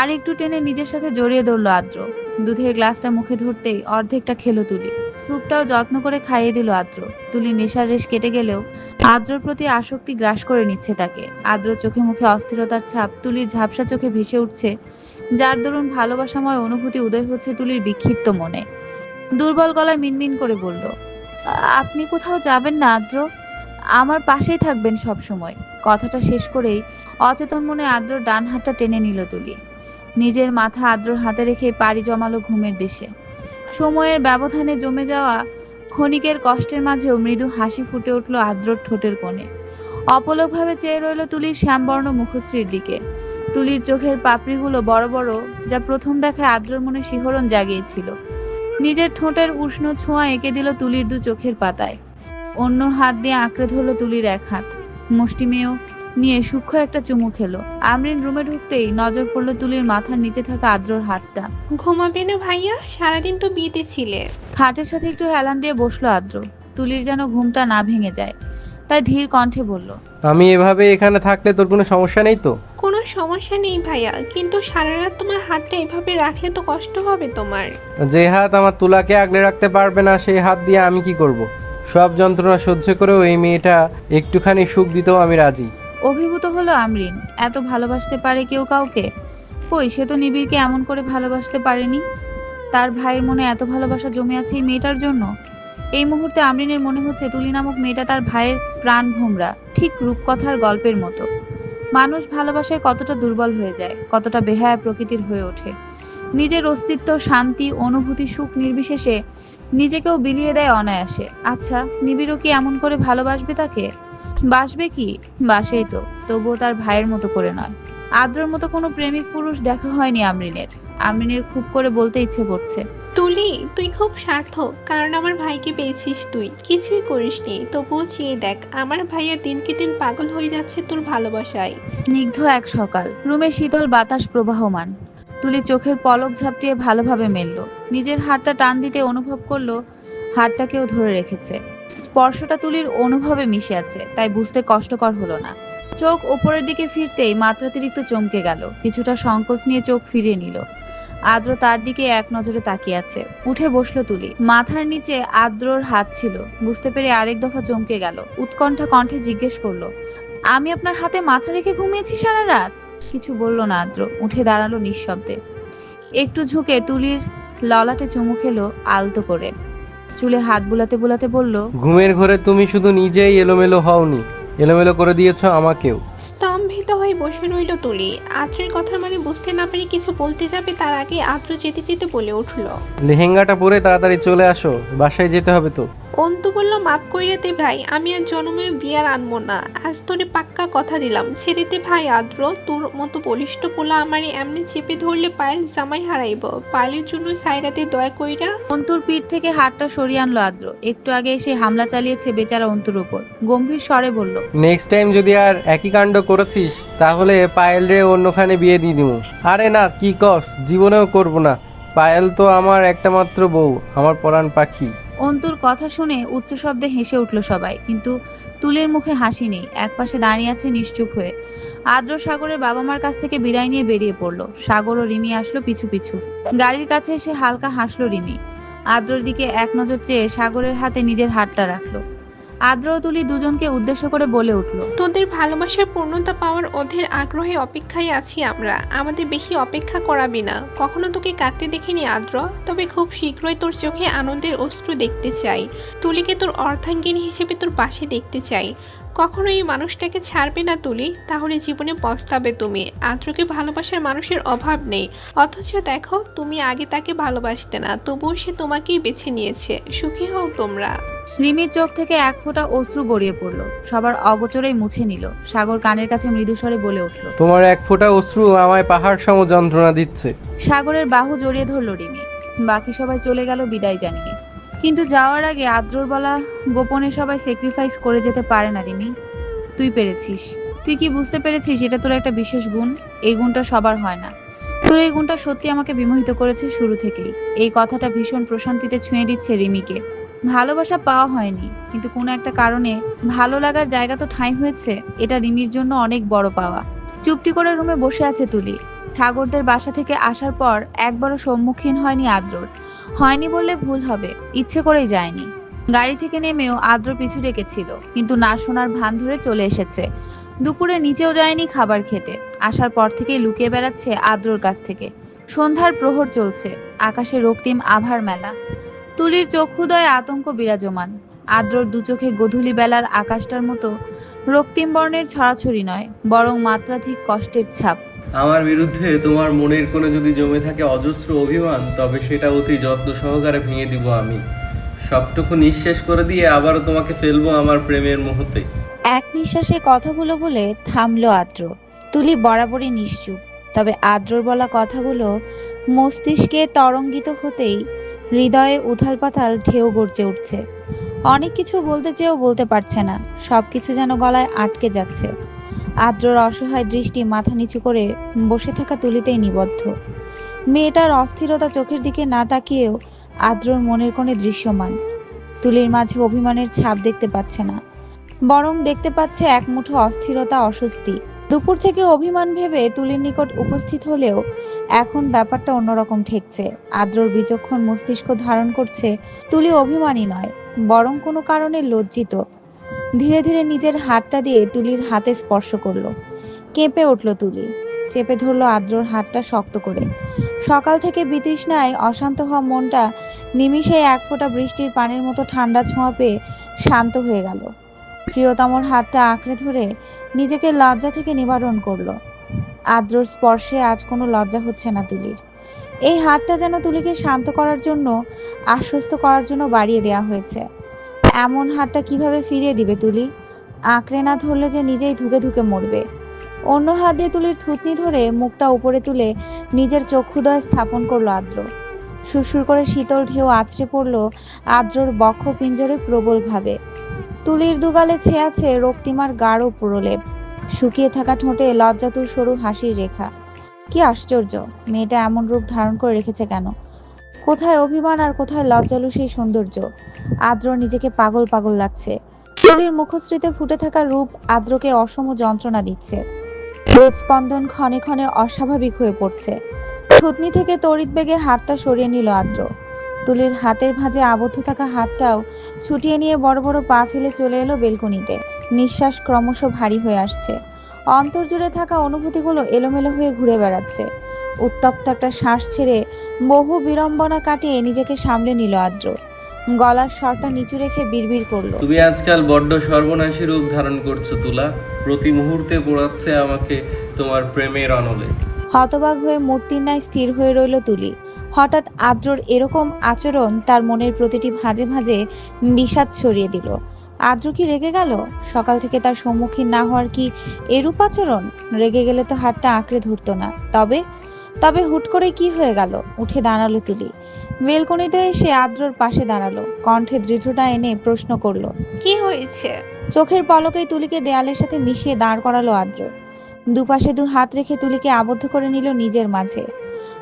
আর একটু টেনে নিজের সাথে জড়িয়ে ধরলো আদ্র। দুধের গ্লাসটা মুখে ধরতেই অর্ধেকটা খেলো তুলি। স্যুপটাও যত্ন করে খাইয়ে দিল আদ্র। তুলি নেশার রেশ কেটে গেলেও আদ্রর প্রতি আসক্তি গ্রাস করে নিচ্ছে তাকে। আদ্র চোখে মুখে অস্থিরতার ছাপ তুলির ঝাপসা চোখে ভেসে উঠছে। যার দরুন ভালোবাসাময় অনুভূতি উদয় হচ্ছে তুলির বিক্ষিপ্ত মনে। দুর্বল গলায় মিনমিন করে বলল, আপনি কোথাও যাবেন না আদ্র? আমার পাশেই থাকবেন সব সময় কথাটা শেষ করেই অচেতন মনে আদ্রর ডান হাতটা টেনে নিল তুলি। নিজের মাথা আদ্রর হাতে রেখে পাড়ি জমালো ঘুমের দেশে। সময়ের ব্যবধানে জমে যাওয়া ক্ষণিকের কষ্টের মাঝেও মৃদু হাসি ফুটে উঠল আদ্রর ঠোঁটের কোণে। অপলকভাবে চেয়ে রইল তুলির শ্যামবর্ণ মুখশ্রীর দিকে। তুলির চোখের পাপড়িগুলো বড় বড়, যা প্রথম দেখায় আদ্রর মনে শিহরণ জাগিয়েছিল। নিজের ঠোঁটের উষ্ণ ছোঁয়া এঁকে দিল তুলির দু চোখের পাতায়। অন্য হাত দিয়ে আঁকড়ে ধরল তুলির এক হাত। মুষ্টি মেয়েও নিয়ে সূক্ষ্ম একটা চুমু খেলো। আমরিন রুমে ঢুকতেই নজর পড়ল তুলির মাথার নিচে থাকা আদ্রর হাতটা। ঘুমাবে না ভাইয়া সারাদিন তো বিয়েতে ছিলে। খাটের সাথে একটু হেলান দিয়ে বসল আদ্র। তুলির যেন ঘুমটা না ভেঙে যায়। তাই ধীর কণ্ঠে বলল আমি এভাবে এখানে থাকলে তোর কোনো সমস্যা নেই তো? কোনো সমস্যা নেই ভাইয়া কিন্তু সারা রাত তোমার হাতটা এভাবে রাখলে তো কষ্ট হবে তোমার। যে হাত আমার তুলাকে আগলে রাখতে পারবে না সেই হাত দিয়ে আমি কি করব। সব যন্ত্রণা সহ্য করেও এই মেয়েটা একটুখানি সুখ দিতেও আমি রাজি। অভিভূত হলো আমরিন। এত ভালোবাসতে পারে কেউ কাউকে? কই, সে তো নিবিড়কে এমন করে ভালোবাসতে পারেনি? তার ভাইয়ের মনে এত ভালোবাসা জমে আছে এই মেয়েটার জন্য? এই মুহূর্তে আমরিনের মনে হচ্ছে তুলি নামক মেয়েটা তার ভাইয়ের প্রাণ ভোমরা, ঠিক রূপকথার গল্পের মতো। মানুষ ভালোবাসায় কতটা দুর্বল হয়ে যায়, কতটা বেহায়া প্রকৃতির হয়ে ওঠে। নিজের অস্তিত্ব, শান্তি, অনুভূতি, সুখ নির্বিশেষে নিজেকেও বিলিয়ে দেয় অনায়াসে। আচ্ছা নিবিড়ও কি এমন করে ভালোবাসবে তাকে? বাসবে কি? বাসেই তো। তবুও তার ভাইয়ের মতো করে নয়। আদ্রর মতো কোনো প্রেমিক পুরুষ দেখা হয়নি আমরিনের। আমরিনের খুব করে বলতে ইচ্ছে করছে। তুলি তুই খুব সার্থক কারণ আমার ভাইকে পেয়েছিস তুই। কিছুই করিসনি তবুও চেয়ে দেখ আমার ভাইয়া দিনকে দিন পাগল হয়ে যাচ্ছে তোর ভালোবাসায়। স্নিগ্ধ এক সকাল। রুমে শীতল বাতাস প্রবাহমান। তুলি চোখের পলক ঝাপটিয়ে ভালোভাবে মেলল। নিজের হাতটা টান দিতে অনুভব করল হাতটাকেও ধরে রেখেছে। স্পর্শটা তুলির অনুভবে মিশে আছে, তাই বুঝতে কষ্টকর হলো না। চোখ ওপরের দিকে ফিরতেই মাত্রাতিরিক্ত চমকে গেল, কিছুটা সংকোচ নিয়ে চোখ ফিরিয়ে নিল। আদ্র তার দিকে এক নজরে তাকিয়ে আছে। উঠে বসল তুলি। মাথার নিচে আদ্রর হাত ছিল। বুঝতে পেরে আরেক দফা চমকে গেল। উৎকণ্ঠা কণ্ঠে জিজ্ঞেস করল, আমি আপনার হাতে মাথা রেখে ঘুমিয়েছি সারা রাত? কিছু বলল না আদ্র। উঠে দাঁড়াল নিঃশব্দে। একটু ঝুঁকে তুলির ললাটে চুমু খেলো আলতো করে। চুলে হাত বুলাতে বুলাতে বলল ঘুমের ঘরে তুমি শুধু নিজেই এলোমেলো হওনি। এলোমেলো করে দিয়েছ আমাকেও। স্তম্ভিত হয়ে বসে রইল তুলি। আদ্রের কথা মানে বুঝতে না পেরে কিছু বলতে যাবে তার আগে আদ্র যেতে যেতে বলে উঠল। লেহেঙ্গাটা পরে তাড়াতাড়ি চলে আসো বাসায় যেতে হবে তো। অন্তু বলল মাপ কইরে দে ভাই আমি আর জন্মে বিয়ার আনব না। আজ তোরে পাক্কা কথা দিলাম। ছেড়ে দে ভাই আদ্র তোর মতো বলিষ্ঠ পোলা আমারে এমনি চেপে ধরলে পায়েল জামাই হারাইব। পায়েলের জন্য সাইরাতে দয়া কইরা অন্তুর পিঠ থেকে হাতটা সরিয়ে আনলো আদ্র। একটু আগে এসে হামলা চালিয়েছে বেচারা অন্তুর উপর। গম্ভীর স্বরে বলল নেক্সট টাইম যদি আর একই কাণ্ড করেছিস তাহলে পায়েল রে অন্যখানে বিয়ে দিয়ে দিব আরে না, কি কস? জীবনেও করব না। পায়েল তো আমার একটা মাত্র বউ, আমার পরাণ পাখি। অন্তুর কথা শুনে উচ্চ শব্দে হেসে উঠল সবাই, কিন্তু তুলির মুখে হাসি নেই। একপাশে দাঁড়িয়ে আছে নিশ্চুপ হয়ে। আদ্র সাগরের বাবা মার কাছ থেকে বিদায় নিয়ে বেরিয়ে পড়ল। সাগর ও রিমি আসলো পিছু পিছু। গাড়ির কাছে এসে হালকা হাসলো রিমি। আদ্রর দিকে এক নজর চেয়ে সাগরের হাতে নিজের হাতটা রাখল। আদ্র তুলি দুজনকে উদ্দেশ্য করে বলে উঠল, তোদের ভালোবাসার পূর্ণতা পাওয়ার অধীর আগ্রহে অপেক্ষায় আছি আমরা। আমাদের বেশি অপেক্ষা করাবি না। কখনো তোকে কাঁদতে দেখিনি আদ্র, তবে খুব শীঘ্রই তোর চোখে আনন্দের অশ্রু দেখতে চাই। তুলিকে তোর অর্ধাঙ্গিনী হিসেবে তোর পাশে দেখতে চাই। কখনো এই মানুষটাকে ছাড়বে না তুলি, তাহলে জীবনে পস্তাবে তুমি। আদ্রকে ভালোবাসার মানুষের অভাব নেই। অথচ দেখো, তুমি আগে তাকে ভালোবাসতে না, তবুও সে তোমাকেই বেছে নিয়েছে। সুখী হও তোমরা। রিমির চোখ থেকে এক ফোঁটা অশ্রু গড়িয়ে পড়ল। সবার অগোচরেই মুছে নিল। সাগর কানের কাছে মৃদুস্বরে বলে উঠল তোমার এক ফোঁটা অশ্রু আমায় পাহাড় সম যন্ত্রণা দিচ্ছে। সাগরের বাহু জড়িয়ে ধরল রিমি। বাকি সবাই চলে গেল বিদায় জানিয়ে। কিন্তু যাওয়ার আগে আদ্রর বলা গোপনে সবাই স্যাক্রিফাইস করে যেতে পারে না রিমি। তুই পেরেছিস। তুই কি বুঝতে পেরেছিস এটা তোর একটা বিশেষ গুণ? এই গুণটা সবার হয় না। তোর এই গুণটা সত্যি আমাকে বিমোহিত করেছে শুরু থেকেই। এই কথাটা ভীষণ প্রশান্তিতে ছুঁয়ে দিচ্ছে রিমিকে। ভালোবাসা পাওয়া হয়নি। কিন্তু কোনো একটা কারণে ভালো লাগার জায়গা তো ঠাঁই হয়েছে, এটা রিমির জন্য অনেক বড় পাওয়া। চুপটি করে রুমে বসে আছে তুলি। ঠাকুরদের বাসা থেকে আসার পর একবারও সম্মুখীন হয়নি আদ্রর। হয়নি বললে ভুল হবে, ইচ্ছে করেই যায়নি। গাড়ি থেকে নেমেও আদ্র পিছু ডেকেছিল, কিন্তু না শোনার ভান ধরে চলে এসেছে। দুপুরে নিচেও যায়নি খাবার খেতে। আসার পর থেকেই লুকিয়ে বেড়াচ্ছে আদ্রর কাছ থেকে। সন্ধ্যার প্রহর চলছে, আকাশে রক্তিম আভার মেলা। তুলির চক্ষুদয়ে আতঙ্ক বিরাজমান। আদ্রর দু চোখে গধূলি বেলার আকাশটার মতো রক্তিম বর্ণের ছড়াছড়ি নয় বরং মাত্রাধিক কষ্টের ছাপ। আমার বিরুদ্ধে তোমার মনের কোনো যদি জমে থাকে অজস্র অভিমান তবে সেটা অতি যত্ন সহকারে ভেঙে দিব আমি। সবটুকু নিঃশেষ করে দিয়ে আবারও তোমাকে ফেলব আমার প্রেমের মুহূর্তে। এক নিঃশ্বাসে কথাগুলো বলে থামলো আদ্র। তুলি বরাবরই নিশ্চুপ তবে আদ্রর বলা কথাগুলো মস্তিষ্কে তরঙ্গিত হতেই হৃদয়ে উথাল পাথাল ঢেউ গর্জে উঠছে। অনেক কিছু বলতে চেয়েও বলতে পারছে না। সব কিছু যেন গলায় আটকে যাচ্ছে। আদ্রর অসহায় দৃষ্টি মাথা নিচু করে বসে থাকা তুলিতেই নিবদ্ধ। মেয়েটার অস্থিরতা চোখের দিকে না তাকিয়েও আদ্রর মনের কোণে দৃশ্যমান। তুলির মাঝে অভিমানের ছাপ দেখতে পাচ্ছে না। বরং দেখতে পাচ্ছে এক মুঠো অস্থিরতা, অস্বস্তি। দুপুর থেকে অভিমান ভেবে তুলির নিকট উপস্থিত হলেও এখন ব্যাপারটা অন্যরকম ঠেকছে। আদ্রর বিচক্ষণ মস্তিষ্ক ধারণ করছে, তুলি অভিমানী নয়, বরং কোনো কারণে লজ্জিত। ধীরে ধীরে নিজের হাতটা দিয়ে তুলির হাতে স্পর্শ করল। কেঁপে উঠল তুলি। চেপে ধরলো আদ্রর হাতটা শক্ত করে। সকাল থেকে বিতৃষ্ণায় অশান্ত হওয়া মনটা নিমিষে এক ফোঁটা বৃষ্টির পানির মতো ঠান্ডা ছোঁয়া পেয়ে শান্ত হয়ে গেল। প্রিয়তমর হাতটা আঁকড়ে ধরে নিজেকে লজ্জা থেকে নিবারণ করল। আদ্রর স্পর্শে আজ কোনো লজ্জা হচ্ছে না তুলির। এই হাতটা যেন তুলিকে শান্ত করার জন্য, আশ্বস্ত করার জন্য বাড়িয়ে দেওয়া হয়েছে। এমন হাতটা কীভাবে ফিরিয়ে দিবে তুলি? আঁকড়ে না ধরলে যে নিজেই ধুকে ধুকে মরবে। অন্য হাত দিয়ে তুলির থুতনি ধরে মুখটা উপরে তুলে নিজের চক্ষুদয় স্থাপন করল আদ্র। সুরসুর করে শীতল ঢেউ আছড়ে পড়ল আদ্রর বক্ষ পিঞ্জরে প্রবলভাবে তুলির দুগালে ছেয়ে আছে রক্তিমার গাঢ় প্রলেপ শুকিয়ে থাকা ঠোঁটে লজ্জাতুর সরু হাসির রেখা। কি আশ্চর্য, মেয়েটা এমন রূপ ধারণ করে রেখেছে কেন? কোথায় অভিমান আর কোথায় লজ্জালু সেই সৌন্দর্য? আদ্র নিজেকে পাগল পাগল লাগছে। তুলির মুখশ্রীতে ফুটে থাকা রূপ আদ্রকে অসম যন্ত্রণা দিচ্ছে। হৃদস্পন্দন ক্ষণে ক্ষণে অস্বাভাবিক হয়ে পড়ছে। থুতনি থেকে তড়িৎ বেগে হাতটা সরিয়ে নিল আদ্র। তুলির হাতের ভাঁজে আবদ্ধ থাকা হাতটাও ছুটিয়ে নিয়ে বড় বড় পা ফেলে চলে এলো বেলকনিতে। নিঃশ্বাস ক্রমশ ভারী হয়ে আসছে। অন্তর জুড়ে থাকা অনুভূতিগুলো এলোমেলো হয়ে ঘুরে বেড়াচ্ছে। উত্তপ্ত একটা শ্বাস ছেড়ে বহু বিড়ম্বনা কাটিয়ে নিজেকে সামলে নিল আদ্র। গলার স্বরটা নিচু রেখে বিড়বিড় করল। তুমি আজকাল বড্ড সর্বনাশী রূপ ধারণ করছ তুলা। প্রতি মুহূর্তে পোড়াচ্ছে আমাকে তোমার প্রেমের অনলে হতবাক হয়ে মূর্তির ন্যায় স্থির হয়ে রইল তুলি। হঠাৎ আদ্রর এরকম আচরণ তার মনের প্রতিটি ভাঁজে ভাঁজে বিষাদ ছড়িয়ে দিল। আদ্র কি রেগে গেল? সকাল থেকে তার সম্মুখীন না হওয়ার কি এরূপ আচরণ? রেগে গেলে তো হাতটা আঁকড়ে ধরতো না। তবে তবে হুট করে কি হয়ে গেল? উঠে দাঁড়াল তুলি। বেলকনিতে এসে আদ্রর পাশে দাঁড়াল। কণ্ঠে দৃঢ়তা এনে প্রশ্ন করল কি হয়েছে? চোখের পলকে তুলিকে দেয়ালের সাথে মিশিয়ে দাঁড় করালো আদ্র। দুপাশে দু হাত রেখে তুলিকে আবদ্ধ করে নিল নিজের মাঝে।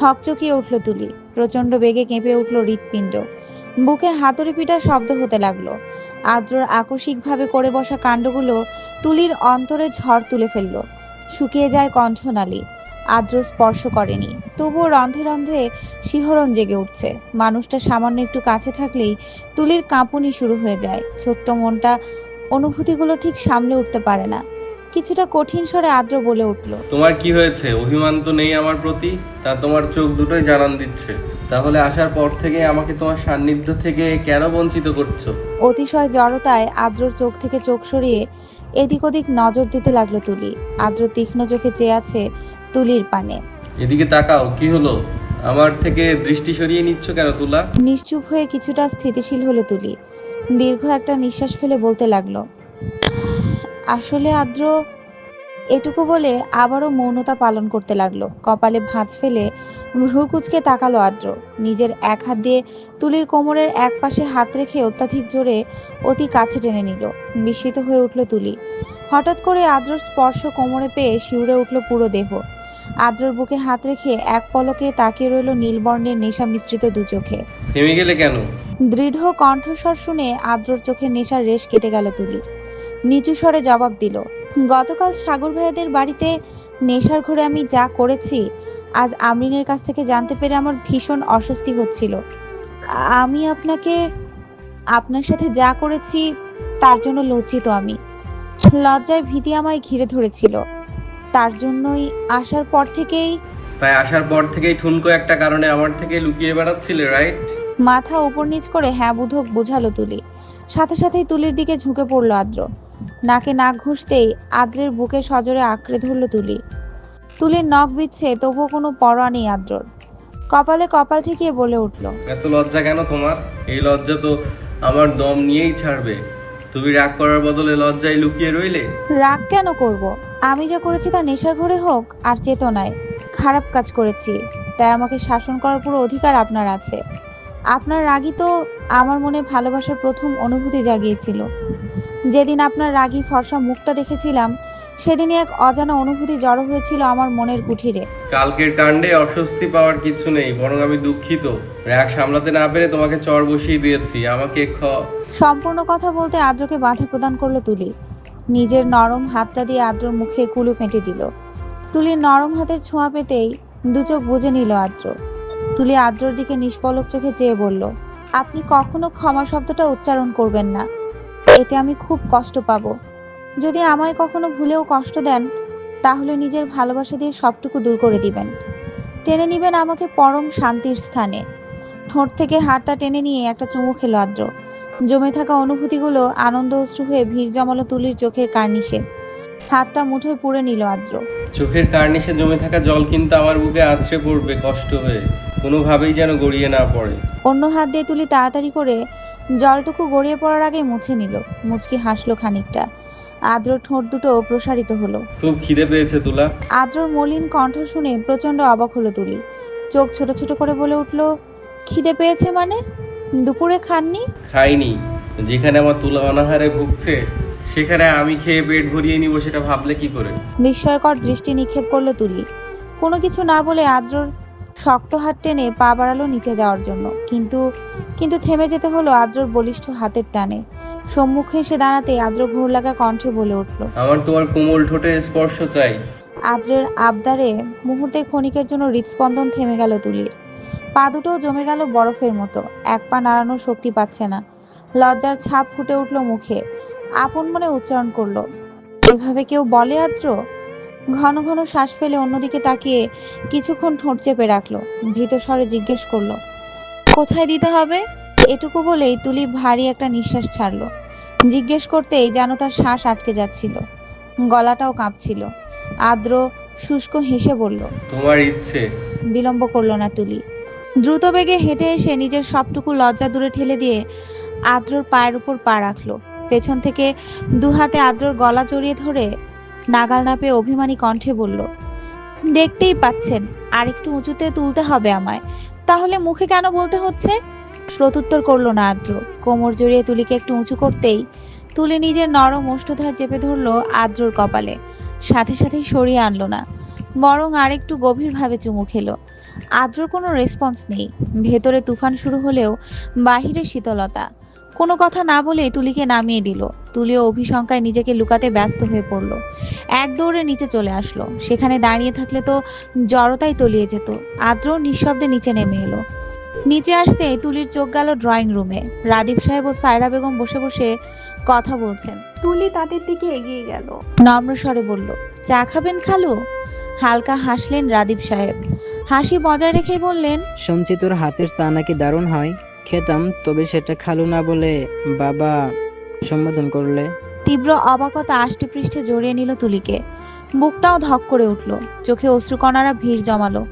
হকচকিয়ে উঠল তুলি। প্রচণ্ড বেগে কেঁপে উঠল হৃৎপিণ্ড। বুকে হাতুড়ি পিটার শব্দ হতে লাগল। আদ্রর আকস্মিকভাবে করে বসা কাণ্ডগুলো তুলির অন্তরে ঝড় তুলে ফেলল। শুকিয়ে যায় কণ্ঠনালী। আদ্র স্পর্শ করেনি। তবুও রন্ধে রন্ধে শিহরণ জেগে উঠছে। মানুষটা সামান্য একটু কাছে থাকলেই তুলির কাঁপুনি শুরু হয়ে যায়। ছোট্ট মনটা, অনুভূতিগুলো ঠিক সামলে উঠতে পারে না। কিছুটা কঠিন স্বরে আদ্র বলে উঠল তোমার কি হয়েছে? অভিমান তো নেই আমার প্রতি। তা তোমার চোখ দুটোই জানান দিচ্ছে। তাহলে আসার পর থেকে আমাকে তোমার সান্নিধ্য থেকে কেন বঞ্চিত করছ? অতিশয় জড়তায় আদ্রর চোখ থেকে চোখ সরিয়ে এদিক ওদিক নজর দিতে লাগল তুলি। আদ্র তীক্ষ্ণ চোখে চেয়ে আছে তুলির পানে। এদিকে তাকাও কি হলো? আমার থেকে দৃষ্টি সরিয়ে নিচ্ছ কেন তুলা? নিশ্চুপ হয়ে কিছুটা স্থিতিশীল হলো তুলি। দীর্ঘ একটা নিঃশ্বাস ফেলে বলতে লাগল আসলে আদ্র এটুকু বলে আবারও মৌনতা পালন করতে লাগল। কপালে ভাঁজ ফেলে ভ্রু কুচকে তাকালো আদ্র। নিজের এক হাত দিয়ে তুলির কোমরের এক পাশে হাত রেখে অত্যাধিক জোরে অতি কাছে টেনে নিল। বিস্মিত হয়ে উঠল তুলি। হঠাৎ করে আদ্রর স্পর্শ কোমরে পেয়ে শিউরে উঠল পুরো দেহ। আদ্রর বুকে হাত রেখে এক পলকে তাকিয়ে রইল নীলবর্ণের নেশা মিশ্রিত দু চোখে। থেমে গেলে কেন? দৃঢ় কণ্ঠস্বর শুনে আদ্রর চোখে নেশার রেশ কেটে গেল তুলির। নিচু স্বরে জবাব দিল গতকাল সাগর ভাইয়াদের বাড়িতে নেশার ঘরে আমি যা করেছি আজ আমরিনের কাছ থেকে জানতে পেরে আমার ভীষণ অস্বস্তি হচ্ছিল। আমি আপনাকে আপনার সাথে যা করেছি তার জন্য লজ্জিত আমি। লজ্জায় ভীতি আমায় ঘিরে ধরেছিল। তার জন্যই আসার পর থেকেই তাই আসার পর থেকেই ঠুনকো একটা কারণে আমার থেকে লুকিয়ে বেড়াচ্ছিলে রাইট মাথা উপর নিচ করে হ্যাঁ বুধক বোঝালো তুলি। সাথে সাথেই তুলির দিকে ঝুঁকে পড়ল আদ্র। নাকে নাক ঘুষতেই আদ্রের বুকে সজোরে আঁকড়ে ধরলো তুলি। তুলির নখ বিচ্ছে তবুও কোনো পরোয়া নেই আদ্রর। কপালে কপাল ঠেকিয়ে বলে উঠল এত লজ্জা কেন তোমার? এই লজ্জা তো আমার দম নিয়েই ছাড়বে। তুমি রাগ করার বদলে লজ্জায় লুকিয়ে রইলে? রাগ কেন করব? আমি যা করেছি তা নেশার ঘরে হোক আর চেতনায়। খারাপ কাজ করেছি তাই আমাকে শাসন করার পুরো অধিকার আপনার আছে। আপনার রাগই তো আমার মনে ভালোবাসার প্রথম অনুভূতি জাগিয়েছিল। যেদিন আপনার রাগি ফর্সা মুখটা দেখেছিলাম সেদিনই এক অজানা অনুভূতি জড়ো হয়েছিল আমার মনের কুঠিরে। কালকের কাণ্ডে অস্বস্তি পাওয়ার কিছু নেই বরং আমি দুঃখিত। রাগ সামলাতে না পেরে তোমাকে চর বসিয়ে দিয়েছি আমাকে খ। সম্পূর্ণ কথা বলতে আদ্রকে বাধা প্রদান করল তুলি। নিজের নরম হাতটা দিয়ে আদ্রর মুখে কুলু পেঁটে দিল। তুলির নরম হাতের ছোঁয়া পেতেই দু চোখ বুঝে নিল আদ্র। তুলি আদ্রর দিকে নিষ্পলক চোখে চেয়ে বলল আপনি কখনো ক্ষমা শব্দটা উচ্চারণ করবেন না। এতে আমি খুব কষ্ট পাবো। যদি আমায় কখনো ভুলেও কষ্ট দেন তাহলে নিজের ভালোবাসা দিয়ে সবটুকু দূর করে দিবেন। টেনে নিবেন আমাকে পরম শান্তির স্থানে। ঠোঁট থেকে হাতটা টেনে নিয়ে একটা চুমু খেলো আদ্র। জমে থাকা অনুভূতিগুলো আনন্দ অশ্রু হয়ে ভিড় জমালো তুলির চোখের কার্নিশে। হাতটা মুঠোয় পুড়ে নিল আদ্র। চোখের কার্নিশে জমে থাকা জল কিন্তু আমার বুকে আছড়ে পড়বে কষ্ট হয়ে। কোনোভাবেই যেন গড়িয়ে না পড়ে। অন্য হাত দিয়ে তুলি তাড়াতাড়ি করে জলটুকু গড়িয়ে পড়ার আগে মুছে নিল। মুচকি হাসলো খানিকটা। আদ্র ঠোঁট দুটো প্রসারিত হলো। খুব খিদে পেয়েছে তুলা। আদ্রর মলিন কণ্ঠ শুনে প্রচণ্ড অবাক হলো তুলি। চোখ ছোট ছোট করে বলে উঠল খিদে পেয়েছে মানে? দুপুরে খাননি? খাইনি। যেখানে আমার তুলা অনাহারে ভুগছে সেখানে আমি খেয়ে পেট ভরিয়ে নিব সেটা ভাবলে কি করে? বিস্ময়কর দৃষ্টি নিক্ষেপ করল তুলি। কোনো কিছু না বলে আদ্রর শক্ত হাত টেনে পা বাড়ালো নিচে যাওয়ার জন্য। কিন্তু কিন্তু থেমে যেতে হলো আদ্রর বলিষ্ঠ হাতের টানে। সম্মুখে এসে দাঁড়াতে আদ্র ঘোর লাগা কণ্ঠে বলে উঠল আমার তোমার কোমল ঠোঁটের স্পর্শ চাই। আদ্রের আবদারে মুহূর্তে ক্ষণিকের জন্য হৃদস্পন্দন থেমে গেল তুলির। পা দুটো জমে গেল বরফের মতো। এক পা নাড়ানোর শক্তি পাচ্ছে না। লজ্জার ছাপ ফুটে উঠল মুখে। আপন মনে উচ্চারণ করল এভাবে কেউ বলে আদ্র? ঘন ঘন শ্বাস ফেলে অন্যদিকে তাকিয়ে কিছুক্ষণ ঠোঁট চেপে রাখল। ভীত স্বরে জিজ্ঞেস করল কোথায় দিতে হবে? এটুকু বলেই তুলি ভারী একটা নিঃশ্বাস ছাড়লো। জিজ্ঞেস করতেই যেন তার শ্বাস আটকে যাচ্ছিল। গলাটাও কাঁপছিল। আদ্র শুষ্ক হেসে বলল তোমার ইচ্ছে। বিলম্ব করল না তুলি। দ্রুত বেগে হেঁটে এসে নিজের সবটুকু লজ্জা দূরে ঠেলে দিয়ে আদ্রর পায়ের উপর পা রাখল। পেছন থেকে দু হাতে আদ্রর গলা জড়িয়ে ধরে নাগাল না পেয়ে অভিমানী কণ্ঠে বলল, দেখতেই পাচ্ছেন আর একটু উঁচুতে তুলতে হবে আমায়। তাহলে মুখে কেন বলতে হচ্ছে? প্রত্যুত্তর করল না আদ্র। কোমর জড়িয়ে তুলিকে একটু উঁচু করতেই তুলি নিজের নরম ওষ্ঠধর চেপে ধরলো আদ্রর কপালে। সাথে সাথেই সরিয়ে আনলো না। বরং আরেকটু গভীরভাবে চুমু খেলো। আদ্রর কোনো রেসপন্স নেই। ভেতরে তুফান শুরু হলেও বাহিরে শীতলতা। কোনো কথা না বলে তুলিকে নামিয়ে দিল। তুলিও অভিশঙ্কায় নিজেকে লুকাতে ব্যস্ত হয়ে পড়ল। এক দৌড়ে নিচে চলে আসলো। সেখানে দাঁড়িয়ে থাকলে তো জড়তাই তলিয়ে যেত। আদ্র নিঃশব্দে নিচে নেমে এলো। নিচে আসতে তুলির চোখ গেল ড্রয়িং রুমে। রাদীপ সাহেব ও সায়রা বেগম বসে বসে কথা বলছেন। তুলি তাদের দিকে এগিয়ে গেল। নম্র স্বরে বলল চা খাবেন খালু? হালকা হাসলেন রাদীপ সাহেব। হাসি বজায় রেখে বললেন শুনছি তোর হাতের চা নাকি দারুণ হয়। খেতাম, তবে সেটা খালু না বলে বাবা সম্বোধন করলে। তীব্র অবাকতা আষ্টে পৃষ্ঠে জড়িয়ে নিল তুলিকে। বুকটাও ধক করে উঠল। চোখে অশ্রুকণারা ভিড় জমালো।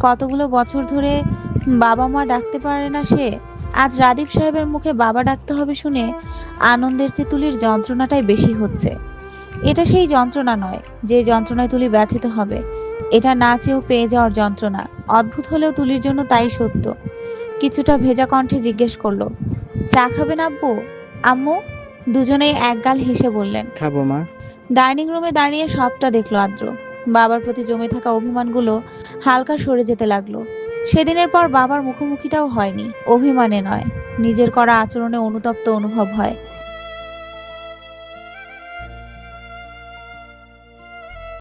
কতগুলো বছর ধরে বাবা মা ডাকতে পারে না সে? আজ রাদীপ সাহেবের মুখে বাবা ডাকতে হবে শুনে আনন্দের চেয়ে তুলির যন্ত্রণাটাই বেশি হচ্ছে। এটা সেই যন্ত্রণা নয়, যে যন্ত্রণায় তুলি ব্যথিত হবে। এটা না চেয়েও পেয়ে যাওয়ার যন্ত্রণা। অদ্ভুত হলেও তুলির জন্য তাই সত্য। কিছুটা ভেজা কণ্ঠে জিজ্ঞেস করল চা খাবেন আব্বু? আম্মু? দুজনেই একগাল হেসে বললেন খাব মা। ডাইনিং রুমে দাঁড়িয়ে সবটা দেখল আদ্র। বাবার প্রতি জমে থাকা অভিমানগুলো হালকা সরে যেতে লাগল। সেদিনের পর বাবার মুখোমুখিটাও হয়নি অভিমানে নয়। নিজের করা আচরণে অনুতপ্ত অনুভব হয়।